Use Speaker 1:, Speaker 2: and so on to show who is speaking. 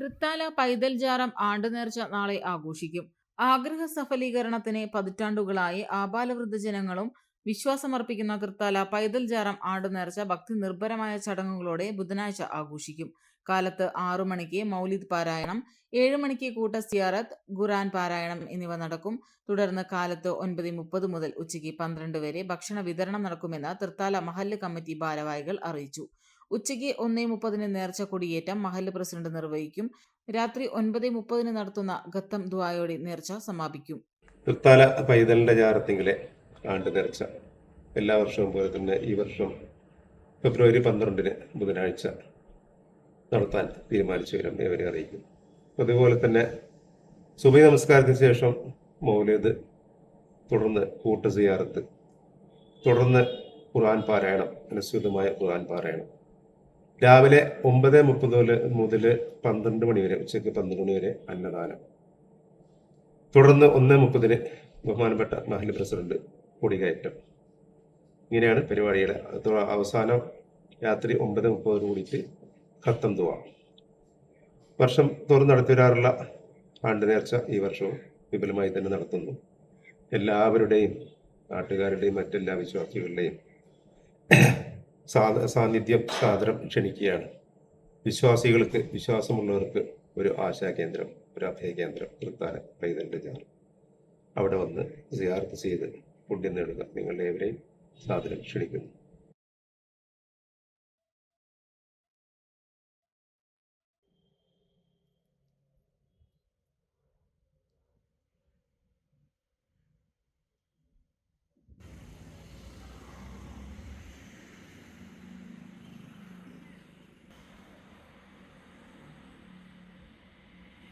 Speaker 1: തൃത്താല പൈതൽ ജാറം ആണ്ടുനേർച്ച നാളെ ആഘോഷിക്കും. ആഗ്രഹ സഫലീകരണത്തിന് പതിറ്റാണ്ടുകളായി ആബാലവൃദ്ധജനങ്ങളും വിശ്വാസമർപ്പിക്കുന്ന തൃത്താല പൈതൽ ജാറം ആണ്ടുനേർച്ച ഭക്തി നിർഭരമായ ചടങ്ങുകളോടെ ബുധനാഴ്ച ആഘോഷിക്കും. കാലത്ത് ആറു മണിക്ക് മൗലിദ് പാരായണം ഏഴു മണിക്ക് കൂട്ട സിയാറത്ത് ഖുറാൻ പാരായണം എന്നിവ നടക്കും. തുടർന്ന് കാലത്ത് ഒൻപത് മുപ്പത് മുതൽ ഉച്ചയ്ക്ക് പന്ത്രണ്ട് വരെ ഭക്ഷണ വിതരണം നടക്കുമെന്ന് തൃത്താല മഹല്ല് കമ്മിറ്റി ഭാരവാഹികൾ അറിയിച്ചു. ഉച്ചയ്ക്ക് ഒന്നേ മുപ്പതിന് നേർച്ച കൊടിയേറ്റം മഹല്ല് പ്രസിഡന്റ് നിർവഹിക്കും. രാത്രി ഒൻപത് മുപ്പതിന് നടത്തുന്ന ഗത്തം ദ്വായോടെ നേർച്ച സമാപിക്കും.
Speaker 2: തൃത്താല പൈതലിന്റെ ജാറത്തിങ്കിലെ ആണ്ട് നേർച്ച. എല്ലാ വർഷവും പോലെ തന്നെ ഈ വർഷം ഫെബ്രുവരി പന്ത്രണ്ടിന് ബുധനാഴ്ച നടത്താൻ തീരുമാനിച്ചു വരും ഇവരെ അറിയിക്കും. അതുപോലെ തന്നെ സുബൈ നമസ്കാരത്തിന് ശേഷം മൗലേദ് തുടർന്ന് കൂട്ടസിയാറത്ത് തുടർന്ന് ഖുർആൻ പാരായണം അനുസൃതമായ ഖുർആൻ പാരായണം. രാവിലെ ഒമ്പത് മുപ്പത് മുതൽ പന്ത്രണ്ട് മണി വരെ ഉച്ചയ്ക്ക് പന്ത്രണ്ട് മണി വരെ അന്നദാനം. തുടർന്ന് ഒന്ന് മുപ്പതിന് ബഹുമാനപ്പെട്ട മഹൽ പ്രസിഡന്റ് കൊടികയറ്റം. ഇങ്ങനെയാണ് പരിപാടിയുടെ അത് അവസാനം രാത്രി ഒമ്പത് മുപ്പതിന് കൂടിയിട്ട് ഖത്തം തുവ വർഷം തോറും നടത്തി വരാറുള്ള ആണ്ട് നേർച്ച ഈ വർഷവും വിപുലമായി തന്നെ നടത്തുന്നു. എല്ലാവരുടെയും നാട്ടുകാരുടെയും മറ്റെല്ലാ വിശ്വാസികളുടെയും സാന്നിധ്യം സാദരം ക്ഷണിക്കുകയാണ്. വിശ്വാസികൾക്ക് വിശ്വാസമുള്ളവർക്ക് ഒരു ആശാകേന്ദ്രം ഒരു അഭയകേന്ദ്രം തൃത്താല പൈതന്റെ ജാർ അവിടെ വന്ന് സിയാർത്ത് ചെയ്ത് പുണ്യം നേടുക. നിങ്ങളുടെ ഏവരെയും സാദരം ക്ഷണിക്കുന്നു.